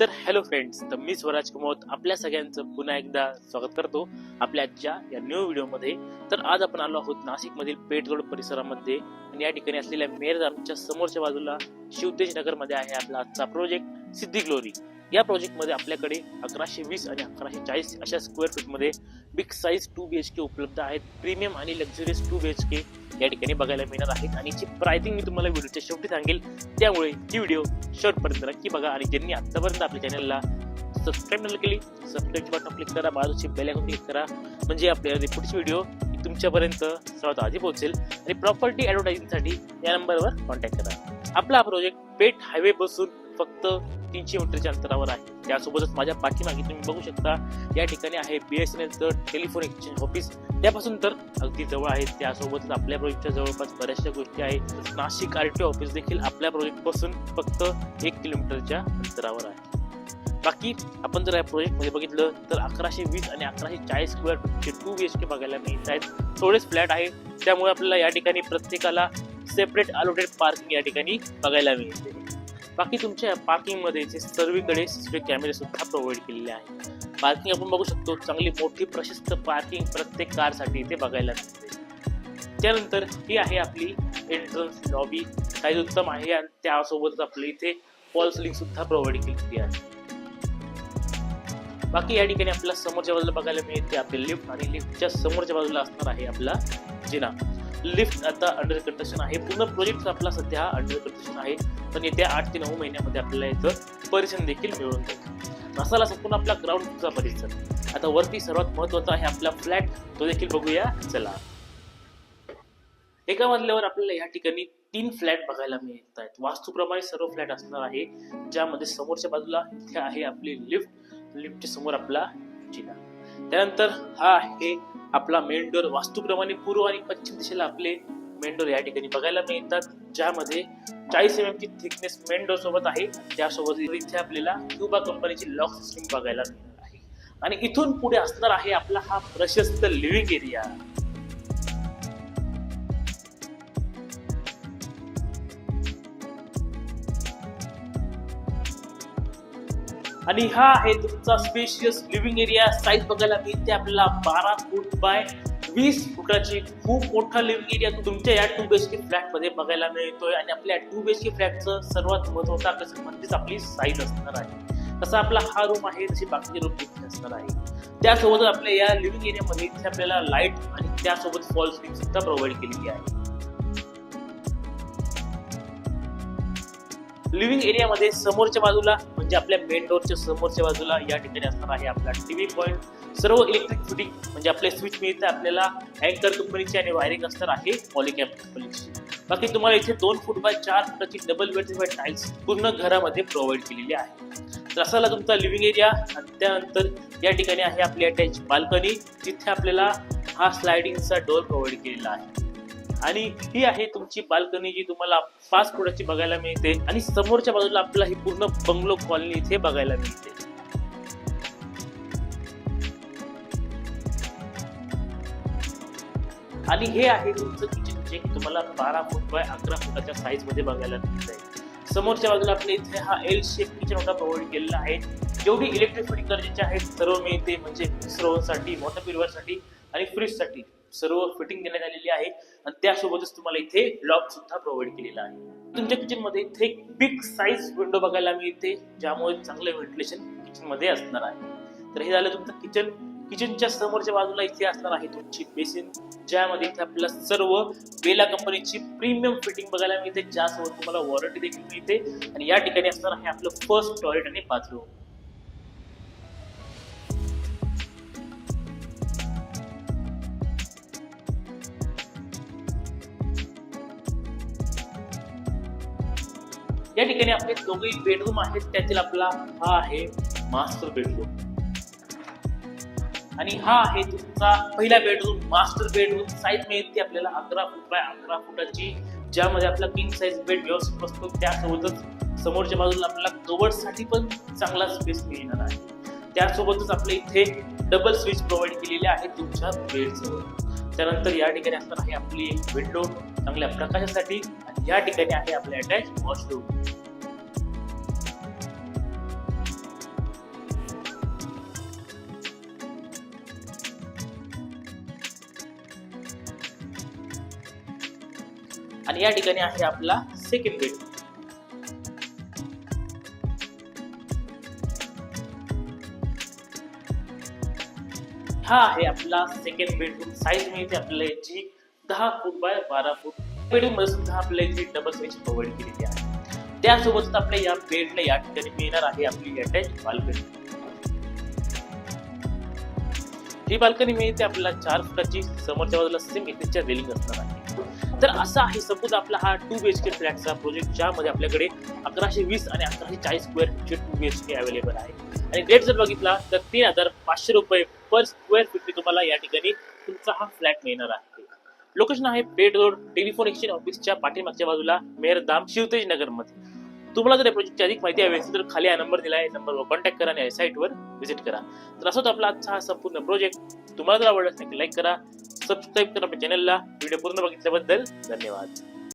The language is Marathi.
तर हॅलो फ्रेंड्स तर मी स्वराज कुमोत आपल्या सगळ्यांचं पुन्हा एकदा स्वागत करतो आपल्या आजच्या या न्यू व्हिडिओमध्ये तर आज आपण आलो आहोत नाशिकमधील पेठ रोड परिसरामध्ये आणि या ठिकाणी असलेल्या मेर आमच्या समोरच्या बाजूला शिवतेज नगरमध्ये आहे आपला आजचा प्रोजेक्ट सिद्धी ग्लोरी या प्रोजेक्टमध्ये आपल्याकडे अकराशे वीस आणि अकराशे चाळीस अशा square फीटमध्ये big size two B H K उपलब्ध आहेत. प्रीमियम आणि luxurious two B H K या ठिकाणी बघायला मिळणार आहेत. आणि जी प्राइसिंग मी तुम्हाला व्हिडिओच्या शेवटी सांगेल त्यामुळे ही व्हिडिओ शेवटपर्यंत नक्की बघा. आणि ज्यांनी आतापर्यंत आपल्या चॅनलला सबस्क्राईब न केली सबस्क्राईब बटन क्लिक करा बाजूची बेल आयकॉन क्लिक करा. म्हणजे आपल्या पुढची व्हिडिओ तुमच्यापर्यंत सर्वात आधी पोहोचेल. आणि प्रॉपर्टी ॲडव्हर्टायझिंगसाठी या नंबरवर कॉन्टॅक्ट करा. आपला हा प्रोजेक्ट पेट हायवे बसून फक्त तीनशे मीटरच्या अंतरावर आहे. त्यासोबतच माझ्या पाठीमागे तुम्ही बघू शकता या ठिकाणी आहे बी एस एन एलचं टेलिफोन एक्सचेंज ऑफिस त्यापासून तर अगदी जवळ आहेत त्यासोबतच आपल्या प्रोजेक्टच्या जवळपास बऱ्याचशा गोष्टी आहेत नाशिक आर टी ऑफिस देखील आपल्या प्रोजेक्टपासून फक्त एक किलोमीटरच्या अंतरावर आहे. बाकी आपण जर या प्रोजेक्टमध्ये बघितलं तर अकराशे वीस आणि अकराशे चाळीस स्क्वेअर फूटचे टू बी एच के बघायला मिळत आहेत. थोडेच फ्लॅट आहे. त्यामुळे आपल्याला या ठिकाणी प्रत्येकाला सेपरेट अलोटेड पार्किंग या ठिकाणी बघायला मिळते. बाकी तुमच्या पार्किंगमध्ये जे सर्वीकडे सीसीटीव्ही कॅमेरे सुद्धा प्रोव्हाइड केलेले आहेत. पार्किंग आपण बघू शकतो चांगली मोठी प्रशस्त पार्किंग प्रत्येक कारसाठी इथे बघायला मिळते. त्यानंतर ही आहे आपली एंट्रन्स लॉबी काही उत्तम आहे आणि त्यासोबतच आपली इथे फॉल सिलिंग सुद्धा प्रोव्हाइड केलेली आहे. बाकी या ठिकाणी आपल्याला समोरच्या बाजूला बघायला मिळते आपली लिफ्ट आणि लिफ्टच्या समोरच्या बाजूला असणार आहे आपला जिना. लिफ्ट आता अंडर कंस्ट्रक्शन आहे. पूर्ण प्रोजेक्ट आपला सध्या अंडर कंस्ट्रक्शन आहे. पण येत्या आठ ते नऊ महिन्यामध्ये आपल्याला याचं परिसर देखील मिळून जाईल. मसाला संपूर्ण आपला ग्राउंडचा परिसर. आता वरती सर्वात महत्त्वाचा आहे आपला फ्लॅट तो देखील बघूया. चला. एका मजल्यावर आपल्याला या ठिकाणी तीन फ्लॅट बघायला मिळत आहेत वास्तूप्रमाणे सर्व फ्लॅट असणार आहे ज्यामध्ये समोरच्या बाजूला इथे आहे आपली लिफ्ट लिफ्टच्या समोर आपला जिना. त्यानंतर हा आहे आपला मेन डोर वास्तूप्रमाणे पूर्व आणि पश्चिम दिशेला आपले मेंडोर या ठिकाणी बघायला मिळतात ज्यामध्ये चाळीस एम एम ची थिकनेस मेन सोबत आहे. त्यासोबत इथे आपल्याला क्युबा कंपनीची लॉक सिस्टीम बघायला मिळणार आहे. आणि इथून पुढे असणार आहे आपला हा प्रशस्त लिव्हिंग एरिया आणि हा आहे तुमचा स्पेशियस लिव्हिंग एरिया साईज बघायला मिळते आपल्याला बारा फूट बाय वीस फुटाची खूप मोठा लिव्हिंग एरिया तुमच्या या टू बीएचके फ्लॅटमध्ये बघायला मिळतोय. आणि आपल्या टू बीएचके फ्लॅटचं सर्वात महत्वाचं आकर्षण म्हणजेच आपली साईज असणार आहे. तसा आपला हा रूम आहे तशी बाकीचे रूम देखील असणार आहे. त्यासोबतच आपल्या या लिव्हिंग एरियामध्ये इथे आपल्याला लाइट आणि त्यासोबत फॉल सिलिंग सुद्धा प्रोव्हाइड केलेली आहे. लिव्हिंग एरियामध्ये समोरच्या बाजूला म्हणजे आपल्या मेन डोरच्या समोरच्या बाजूला या ठिकाणी असणार आहे आपला टीव्ही पॉईंट सर्व इलेक्ट्रिक फिटिंग म्हणजे आपले स्विच मिळते आपल्याला अँकर कंपनीची आणि वायरिंग असणार आहे पॉलिकॅप कंपनीची बाकी तुम्हाला इथे दोन फूट बाय चार फुटाची डबल बेड बाय टाईल्स पूर्ण घरामध्ये प्रोव्हाइड केलेली आहे. तर असाला तुमचा लिव्हिंग एरिया आणि त्यानंतर या ठिकाणी आहे आपली अटॅच बाल्कनी जिथे आपल्याला हा स्लायडिंगचा डोर प्रोव्हाइड केलेला आहे. आणि ही आहे तुमची बाल्कनी जी तुम्हाला पाच फुटाची बघायला मिळते आणि समोरच्या बाजूला आपल्याला ही पूर्ण बंगलो कॉलनी इथे बघायला मिळते. आणि हे आहे तुमचं किचन जे की तुम्हाला बारा फूट बाय अकरा फुटाच्या साईजमध्ये बघायला मिळत आहे समोरच्या बाजूला आपल्या इथे हा एल शेप किचन होता प्रोव्हाइड केलेला आहे. जेवढी इलेक्ट्रिक फिटिंग गरजेचे आहेत सर्व मिळते म्हणजे मिक्सरसाठी वॉटर प्युरिफायरसाठी आणि फ्रीजसाठी सर्व फिटिंग देण्यात आलेली आहे. आणि त्यासोबतच तुम्हाला इथे लॉक सुद्धा प्रोव्हाइड केलेला आहे. तुमच्या किचनमध्ये इथे एक बिग साईज विंडो बघायला मिळते ज्यामुळे चांगलं व्हेंटिलेशन किचनमध्ये असणार आहे. तर हे झालं तुमचं किचन किचनच्या समोरच्या बाजूला इथे असणार आहे तुमची बेसिन ज्यामध्ये इथे आपल्याला सर्व बेला कंपनीची प्रीमियम फिटिंग बघायला मिळते ज्यासोबत तुम्हाला वॉरंटी देखील मिळते. आणि या ठिकाणी असणार आहे आपलं फर्स्ट टॉयलेट आणि बाथरूम या ठिकाणी आपले दोघेही बेडरूम आहेत त्यातील आपला हा आहे मास्टर बेडरूम आणि हा आहे तुमचा पहिला बेडरूम मास्टर बेडरूम साईज मिळते आपल्याला अकरा फूट बाय अकरा फुटाची ज्यामध्ये आपला किंग साईज बेड व्यवस्थित बसतो. त्यासोबतच समोरच्या बाजूला आपल्याला कवर्डसाठी पण चांगला स्पेस मिळणार आहे. त्यासोबतच आपल्या इथे डबल स्विच प्रोव्हाइड केलेले आहे तुमच्या बेडजवळ त्यानंतर या ठिकाणी असणार आहे आपली एक विंडो चांगल्या प्रकाशासाठी आणि या ठिकाणी आहे आपले अटॅच वॉशरूम आणि या ठिकाणी आहे आपला सेकंड बेड हा आहे आपला सेकंड बेडरूम साईज मिळते आपल्याला याची? दहा फूट बाय बारा फूट. बेडरूममध्ये सुद्धा आपल्या याची डबल साईज प्रोव्हाइड केलेली आहे. त्यासोबतच आपल्या या बेडला या ठिकाणी मिळणार आहे आपली अटॅच बाल्कनी ही बाल्कनी मिळते आपल्याला चार फुटाची. समोरच्या बाजूला सेम इथेच्या रेलिंग असणार आहे. तर असा आहे सपोज आपला हा टू बी एच के फ्लॅटचा प्रोजेक्ट ज्यामध्ये आपल्याकडे अकराशे वीस आणि अकराशे चाळीस square फीटचे two B H K available आहे. आणि रेट जर बघितला तर तीन हजार पाचशे रुपये पर स्क्वेअर फीट तुम्हाला या ठिकाणी तुमचा हा फ्लॅट मिळणार आहे. लोकेशन आहे पेट रोड टेलिफोन एक्सचेंज ऑफिसच्या पाठीमागच्या बाजूला मेहरदाम शिवतेज नगर तुम्हाला जर या प्रोजेक्टची अधिक माहिती हवी असेल तर खाली हा नंबर दिला आहे. नंबरवर कॉन्टॅक्ट करा आणि या साईटवर व्हिजिट करा. तर असं होतं आपला आजचा हा संपूर्ण प्रोजेक्ट तुम्हाला जर आवडला असेल लाईक करा. सबस्क्राईब करा आपल्या चॅनलला व्हिडिओ पूर्ण बघितल्याबद्दल धन्यवाद.